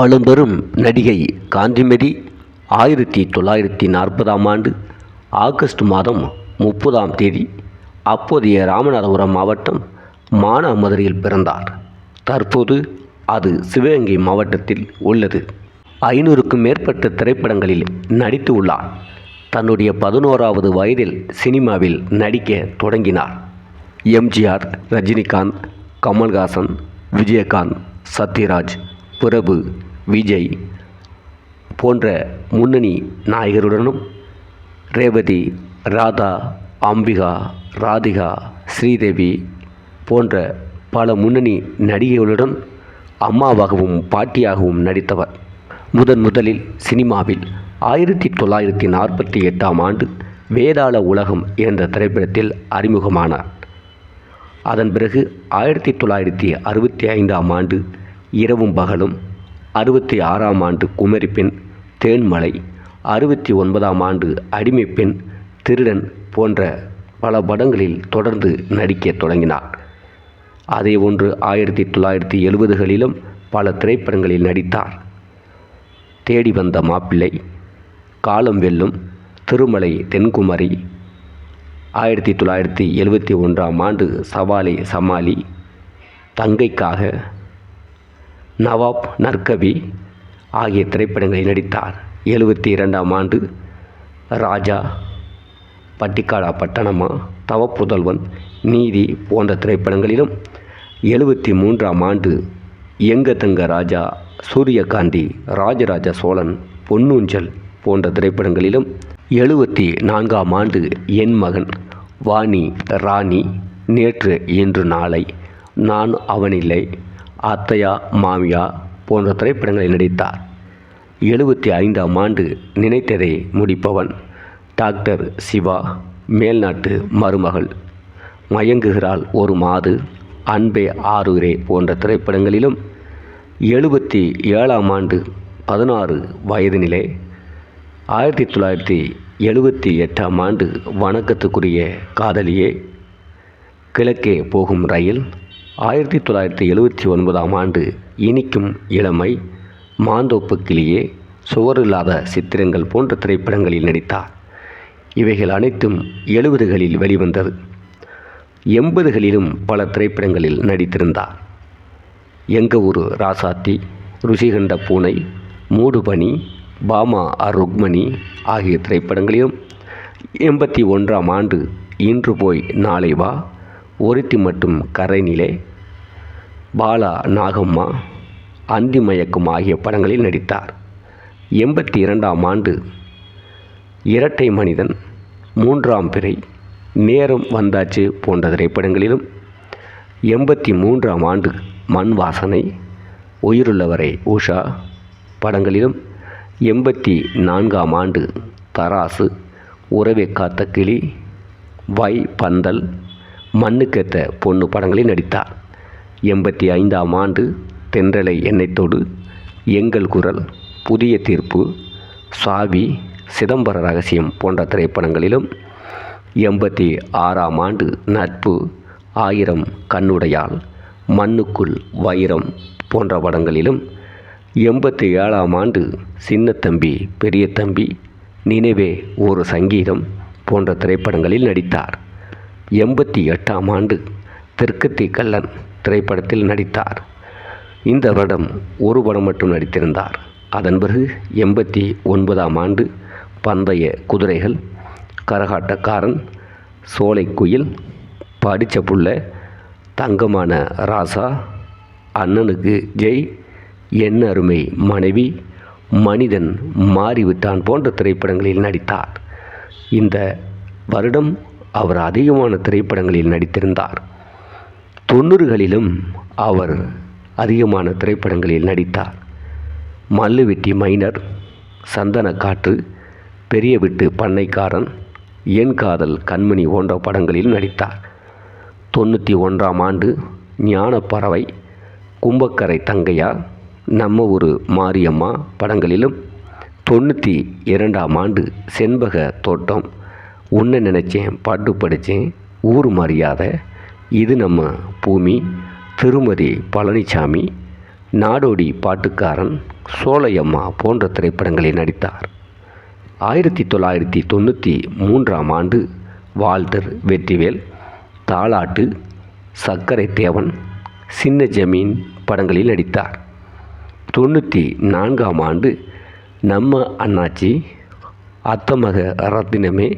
பழம்பெரும் நடிகை காந்திமதி ஆயிரத்தி தொள்ளாயிரத்தி நாற்பதாம் ஆண்டு ஆகஸ்ட் மாதம் முப்பதாம் தேதி அப்போதைய ராமநாதபுரம் மாவட்டம் மானாமதுரையில் பிறந்தார். தற்போது அது சிவகங்கை மாவட்டத்தில் உள்ளது. ஐநூறுக்கும் மேற்பட்ட திரைப்படங்களில் நடித்து உள்ளார். தன்னுடைய பதினோராவது வயதில் சினிமாவில் நடிக்க தொடங்கினார். எம்ஜிஆர் ரஜினிகாந்த் கமல்ஹாசன் விஜயகாந்த் சத்யராஜ் பிரபு விஜய் போன்ற முன்னணி நாயகருடனும் ரேவதி ராதா அம்பிகா ராதிகா ஸ்ரீதேவி போன்ற பல முன்னணி நடிகைகளுடன் அம்மாவாகவும் பாட்டியாகவும் நடித்தவர். முதன் முதலில் சினிமாவில் ஆயிரத்தி தொள்ளாயிரத்தி நாற்பத்தி எட்டாம் ஆண்டு வேதாள உலகம் என்ற திரைப்படத்தில் அறிமுகமானார். அதன் பிறகு ஆயிரத்தி தொள்ளாயிரத்தி அறுபத்தி ஐந்தாம் ஆண்டு இரவும் பகலும் அறுபத்தி ஆறாம் ஆண்டு குமரி பெண் தேன்மலை. அறுபத்தி ஒன்பதாம் ஆண்டு அடிமை பெண் திருடன் போன்ற பல படங்களில் தொடர்ந்து நடிக்கத் தொடங்கினார். அதே ஒன்று ஆயிரத்தி தொள்ளாயிரத்தி எழுபதுகளிலும் பல திரைப்படங்களில் நடித்தார். தேடி வந்த மாப்பிள்ளை காலம் வெல்லும் திருமலை தென்குமரி. ஆயிரத்தி தொள்ளாயிரத்தி எழுபத்தி ஒன்றாம் ஆண்டு சவாலை சமாளி தங்கைக்காக நவாப் நற்கவி ஆகிய திரைப்படங்களில் நடித்தார். எழுபத்தி இரண்டாம் ஆண்டு ராஜா பட்டிக்காடா பட்டணமா? தவப்புதல்வன் நீதி போன்ற திரைப்படங்களிலும் எழுபத்தி மூன்றாம் ஆண்டு எங்க தங்க ராஜா சூரியகாந்தி ராஜராஜ சோழன் பொன்னூஞ்சல் போன்ற திரைப்படங்களிலும் எழுபத்தி நான்காம் ஆண்டு என் மகன் வாணி ராணி நேற்று இன்று நாளை நான் அவனில்லை. அத்தையா மாமியா போன்ற திரைப்படங்களில் நடித்தார். எழுபத்தி ஐந்தாம் ஆண்டு நினைத்ததை முடிப்பவன் டாக்டர் சிவா மேல்நாட்டு மருமகள். மயங்குகிறாள் ஒரு மாது அன்பே ஆறுகிறே போன்ற திரைப்படங்களிலும் எழுபத்தி ஏழாம் ஆண்டு பதினாறு வயதினிலே ஆயிரத்தி தொள்ளாயிரத்தி எழுபத்தி எட்டாம் ஆண்டு வணக்கத்துக்குரிய காதலியே கிழக்கே போகும் ரயில் ஆயிரத்தி தொள்ளாயிரத்தி எழுபத்தி ஒன்பதாம் ஆண்டு இனிக்கும் இளமை மாந்தோப்பு கிளியே சுவரில்லாத சித்திரங்கள் போன்ற திரைப்படங்களில் நடித்தார். இவைகள் அனைத்தும் எழுபதுகளில் வெளிவந்தது. எண்பதுகளிலும் பல திரைப்படங்களில் நடித்திருந்தார். எங்க ஊரு ராசாத்தி ருஷிகண்ட பூனை மூடுபனி பாமா அர் ருக்மணி ஆகிய திரைப்படங்களிலும் எண்பத்தி ஒன்றாம் ஆண்டு இன்று போய் நாளை வா ஒருத்தி மட்டும் கரைநிலை பாலா நாகம்மா அந்தி மயக்கம் ஆகிய படங்களில் நடித்தார். எண்பத்தி இரண்டாம் ஆண்டு இரட்டை மனிதன் மூன்றாம் பிறை நேரம் வந்தாச்சு போன்ற திரைப்படங்களிலும் எண்பத்தி மூன்றாம் ஆண்டு மண் வாசனை உயிருள்ளவரை உஷா படங்களிலும் எண்பத்தி நான்காம் ஆண்டு தராசு உறவை காத்த கிளி வை பந்தல் மண்ணுக்கேத்த பொண்ணு படங்களில் நடித்தார் எண்பத்தி ஐந்தாம் ஆண்டு தென்றலை எண்ணெய்த்தோடு எங்கள் குரல் புதிய தீர்ப்பு சாவி சிதம்பர ரகசியம் போன்ற திரைப்படங்களிலும் எண்பத்தி ஆறாம் ஆண்டு நட்பு ஆயிரம் கண்ணுடையால் மண்ணுக்குள் வைரம் போன்ற படங்களிலும் எண்பத்தி ஏழாம் ஆண்டு சின்ன தம்பி பெரிய தம்பி நினைவே ஒரு சங்கீதம் போன்ற திரைப்படங்களில் நடித்தார். எண்பத்தி எட்டாம் ஆண்டு தெற்கத்தி கல்லன் திரைப்படத்தில் நடித்தார். இந்த வருடம் ஒரு படம் மட்டும் நடித்திருந்தார். அதன் பிறகு எண்பத்தி ஒன்பதாம் ஆண்டு பந்தய குதிரைகள் கரகாட்டக்காரன் சோலைக்குயில் படித்த புள்ள தங்கமான ராசா அண்ணனுக்கு ஜெய் என் அருமை மனைவி மனிதன் மாறிவிட்டான் போன்ற திரைப்படங்களில் நடித்தார். இந்த வருடம் அவர் அதிகமான திரைப்படங்களில் நடித்திருந்தார். தொண்ணூறுகளிலும் அவர் அதிகமான திரைப்படங்களில் நடித்தார். மல்லுவெட்டி மைனர் சந்தன காற்று பெரிய விட்டு பண்ணைக்காரன் என் காதல் கண்மணி போன்ற படங்களில் நடித்தார். தொண்ணூற்றி ஒன்றாம் ஆண்டு ஞானப்பறவை கும்பக்கரை தங்கையா நம்ம ஊரு மாரியம்மா படங்களிலும் தொண்ணூற்றி இரண்டாம் ஆண்டு செண்பக தோட்டம் உன்னை நினச்சேன் பாட்டு படித்தேன் ஊர் மரியாதை இது நம்ம பூமி திருமதி பழனிசாமி நாடோடி பாட்டுக்காரன் சோலையம்மா போன்ற திரைப்படங்களில் நடித்தார். ஆயிரத்தி தொள்ளாயிரத்தி தொண்ணூற்றி மூன்றாம் ஆண்டு வால்டர் வெற்றிவேல் தாலாட்டு சர்க்கரை தேவன் சின்ன ஜமீன் படங்களில் நடித்தார். தொண்ணூற்றி நான்காம் ஆண்டு நம்ம அண்ணாச்சி அத்தமக ரத்தினமே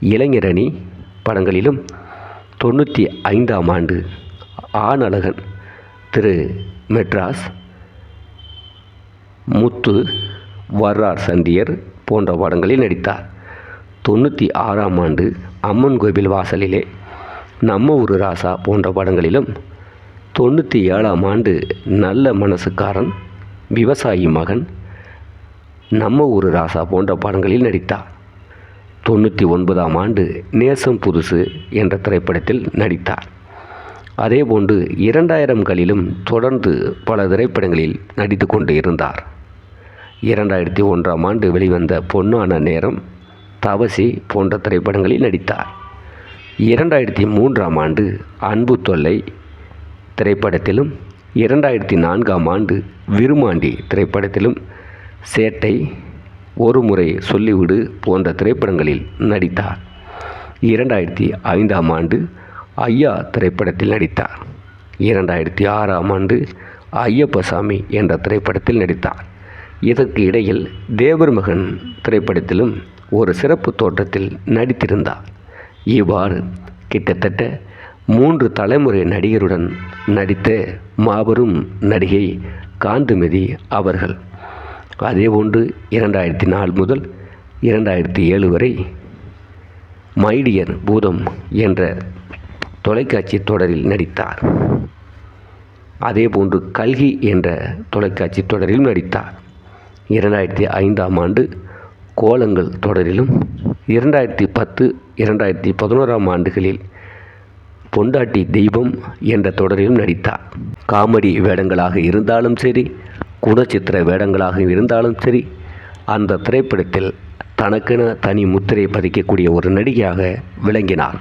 இளைஞரணி படங்களிலும் தொண்ணூற்றி ஐந்தாம் ஆண்டு ஆனழகன் திரு மெட்ராஸ் முத்து வர்றார் சந்தியர் போன்ற படங்களில் நடித்தார். தொண்ணூற்றி ஆறாம் ஆண்டு அம்மன் கோவில் வாசலிலே நம்ம ஊரு ராசா போன்ற படங்களிலும் தொண்ணூற்றி ஏழாம் ஆண்டு நல்ல மனசுக்காரன் விவசாயி மகன் நம்ம ஊரு ராசா போன்ற படங்களில் நடித்தார். தொண்ணூற்றி ஒன்பதாம் ஆண்டு நேசம் புதுசு என்ற திரைப்படத்தில் நடித்தார். அதேபோன்று இரண்டாயிரம்களிலும் தொடர்ந்து பல திரைப்படங்களில் நடித்து கொண்டு இருந்தார். இரண்டாயிரத்தி ஒன்றாம் ஆண்டு வெளிவந்த பொன்னான நேரம் தவசி போன்ற திரைப்படங்களில் நடித்தார். இரண்டாயிரத்தி மூன்றாம் ஆண்டு அன்பு தொல்லை திரைப்படத்திலும் இரண்டாயிரத்தி நான்காம் ஆண்டு விருமாண்டி திரைப்படத்திலும் சேட்டை ஒரு முறை சொல்லிவிடு போன்ற திரைப்படங்களில் நடித்தார். இரண்டாயிரத்தி ஐந்தாம் ஆண்டு ஐயா திரைப்படத்தில் நடித்தார். இரண்டாயிரத்தி ஆறாம் ஆண்டு ஐயப்பசாமி என்ற திரைப்படத்தில் நடித்தார். இதற்கு இடையில் தேவர் மகன் திரைப்படத்திலும் ஒரு சிறப்பு தோற்றத்தில் நடித்திருந்தார். இவ்வாறு கிட்டத்தட்ட மூன்று தலைமுறை நடிகருடன் நடித்த மாபெரும் நடிகை காந்துமதி அவர்கள். அதேபோன்று இரண்டாயிரத்தி நாலு முதல் இரண்டாயிரத்தி ஏழு வரை மைடியர் பூதம் என்ற தொலைக்காட்சி தொடரில் நடித்தார். அதேபோன்று கல்கி என்ற தொலைக்காட்சி தொடரிலும் நடித்தார். இரண்டாயிரத்தி ஐந்தாம் ஆண்டு கோலங்கள் தொடரிலும் இரண்டாயிரத்தி பத்து இரண்டாயிரத்தி பதினோராம் ஆண்டுகளில் பொண்டாட்டி தெய்வம் என்ற தொடரிலும் நடித்தார். காமெடி வேடங்களாக இருந்தாலும் சரி குணச்சித்திர வேடங்களாக இருந்தாலும் சரி அந்த திரைப்படத்தில் தனக்கென தனி முத்திரை பதிக்கக்கூடிய ஒரு நடிகையாக விளங்கினார்.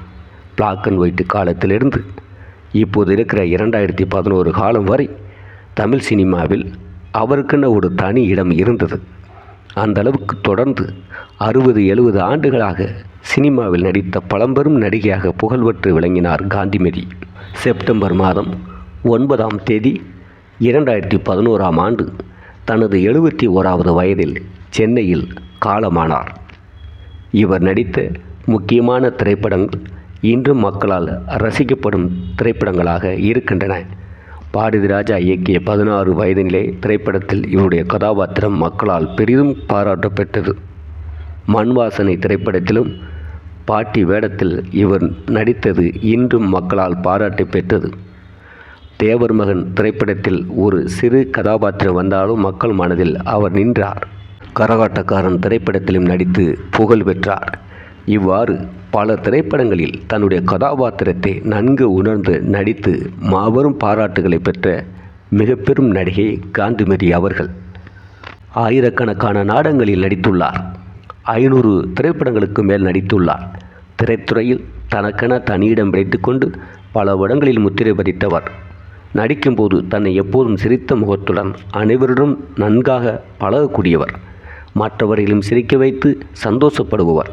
பிளாக் அண்ட் ஒயிட் காலத்திலிருந்து இப்போது இருக்கிற இரண்டாயிரத்தி பதினோரு காலம் வரை தமிழ் சினிமாவில் அவருக்கென ஒரு தனி இடம் இருந்தது. அந்த அளவுக்கு தொடர்ந்து அறுபது எழுபது ஆண்டுகளாக சினிமாவில் நடித்த பழம்பெரும் நடிகையாக புகழ்பெற்று விளங்கினார் காந்திமதி. செப்டம்பர் மாதம் ஒன்பதாம் தேதி இரண்டாயிரத்தி பதினோராம் ஆண்டு தனது எழுபத்தி ஓராவது வயதில் சென்னையில் காலமானார். இவர் நடித்த முக்கியமான திரைப்படங்கள் இன்றும் மக்களால் ரசிக்கப்படும் திரைப்படங்களாக இருக்கின்றன. பாரதி ராஜா இயக்கிய பதினாறு வயதினிலே திரைப்படத்தில் இவருடைய கதாபாத்திரம் மக்களால் பெரிதும் பாராட்டப்பெற்றது. மண்வாசனை மண் வாசனை திரைப்படத்திலும் பாட்டி வேடத்தில் இவர் நடித்தது இன்றும் மக்களால் பாராட்டை பெற்றது. தேவர் மகன் திரைப்படத்தில் ஒரு சிறு கதாபாத்திரம் வந்தாலும் மக்கள் மனதில் அவர் நின்றார். கரகாட்டக்காரன் திரைப்படத்திலும் நடித்து புகழ் பெற்றார். இவ்வாறு பல திரைப்படங்களில் தன்னுடைய கதாபாத்திரத்தை நன்கு உணர்ந்து நடித்து மாபெரும் பாராட்டுகளை பெற்ற மிக பெரும் நடிகை காந்திமதி அவர்கள். ஆயிரக்கணக்கான நாடங்களில் நடித்துள்ளார். ஐநூறு திரைப்படங்களுக்கு மேல் நடித்துள்ளார். திரைத்துறையில் தனக்கென தனியிடம் கொண்டு பல இடங்களில் முத்திரை பதித்தவர். நடிக்கும்போது தன்னை எப்போதும் சிரித்த முகத்துடன் அனைவரிடம் நன்காக பழகக்கூடியவர். மற்றவர்களையும் சிரிக்க வைத்து சந்தோஷப்படுபவர்.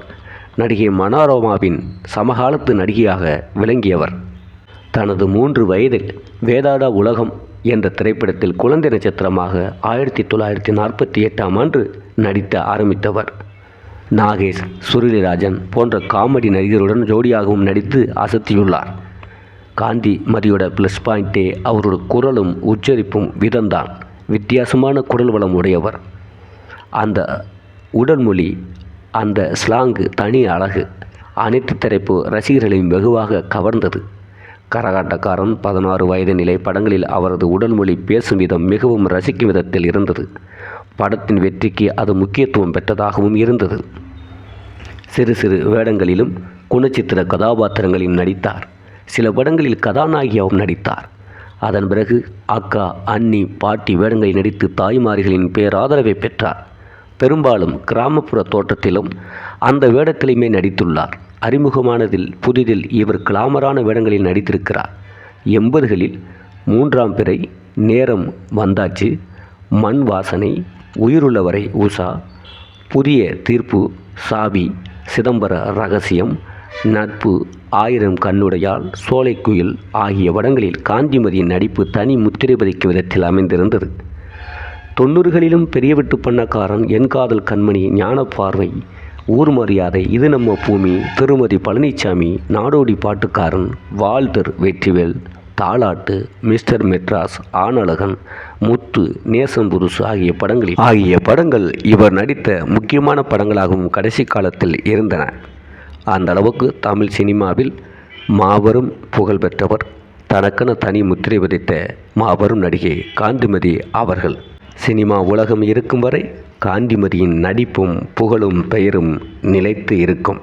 நடிகை மனாரோமாவின் சமகாலத்து நடிகையாக விளங்கியவர். தனது மூன்று வயதில் வேதாடா உலகம் என்ற திரைப்படத்தில் குழந்தை நட்சத்திரமாக ஆயிரத்தி தொள்ளாயிரத்தி நாற்பத்தி எட்டாம் ஆண்டு நடித்த ஆரம்பித்தவர். நாகேஷ் சுருளிராஜன் போன்ற காமெடி நடிகருடன் ஜோடியாகவும் நடித்து அசத்தியுள்ளார். காந்தி மதியோட ப்ளஸ் பாயிண்ட்டே அவரோட குரலும் உச்சரிப்பும் விதம்தான். வித்தியாசமான குரல் வளம் உடையவர். அந்த உடல்மொழி அந்த ஸ்லாங்கு தனி அழகு அனைத்து திரைப்பு ரசிகர்களையும் வெகுவாக கவர்ந்தது. கரகாட்டக்காரன் பதினாறு வயது நிலை படங்களில் அவரது உடல்மொழி பேசும் விதம் மிகவும் ரசிக்கும் விதத்தில் இருந்தது. படத்தின் வெற்றிக்கு அது முக்கியத்துவம் பெற்றதாகவும் இருந்தது. சிறு சிறு வேடங்களிலும் குணச்சித்திர கதாபாத்திரங்களிலும் நடித்தார். சில படங்களில் கதாநாயகியாகவும் நடித்தார். அதன் பிறகு அக்கா அண்ணி பாட்டி வேடங்களில் நடித்து தாய்மார்களின் பேராதரவை பெற்றார். பெரும்பாலும் கிராமப்புற தோட்டத்திலும் அந்த வேடத்திலுமே நடித்துள்ளார். அறிமுகமானதில் புதிதில் இவர் கிளாமரான வேடங்களில் நடித்திருக்கிறார். எண்பதுகளில் மூன்றாம் பிறை நேரம் வந்தாச்சு மண் வாசனை உயிருள்ளவரை உஷா புதிய தீர்ப்பு சாவி சிதம்பர ரகசியம் நட்பு ஆயிரம் கண்ணுடையாள் சோலைக்குயில் ஆகிய படங்களில் காந்திமதியின் நடிப்பு தனி முத்திரை பதிக்கும் விதத்தில் அமைந்திருந்தது. தொண்ணூறுகளிலும் பெரிய வெட்டு பண்ணக்காரன் என் காதல் கண்மணி ஞானப்பார்வை ஊர் மரியாதை இது நம்ம பூமி திருமதி பழனிசாமி நாடோடி பாட்டுக்காரன் வால்டர் வெற்றிவேல் தாலாட்டு மிஸ்டர் மெட்ராஸ் ஆனழகன் முத்து நேசம் புருஷ் ஆகிய படங்களில். ஆகிய படங்கள் இவர் நடித்த முக்கியமான படங்களாகவும் கடைசி காலத்தில் இருந்தன. அந்த அளவுக்கு தமிழ் சினிமாவில் மாபெரும் புகழ் பெற்றவர். தனக்கென தனி முத்திரை பதித்த மாபெரும் நடிகை காந்திமதி அவர்கள். சினிமா உலகம் இருக்கும் வரை காந்திமதியின் நடிப்பும் புகழும் பெயரும் நிலைத்து இருக்கும்.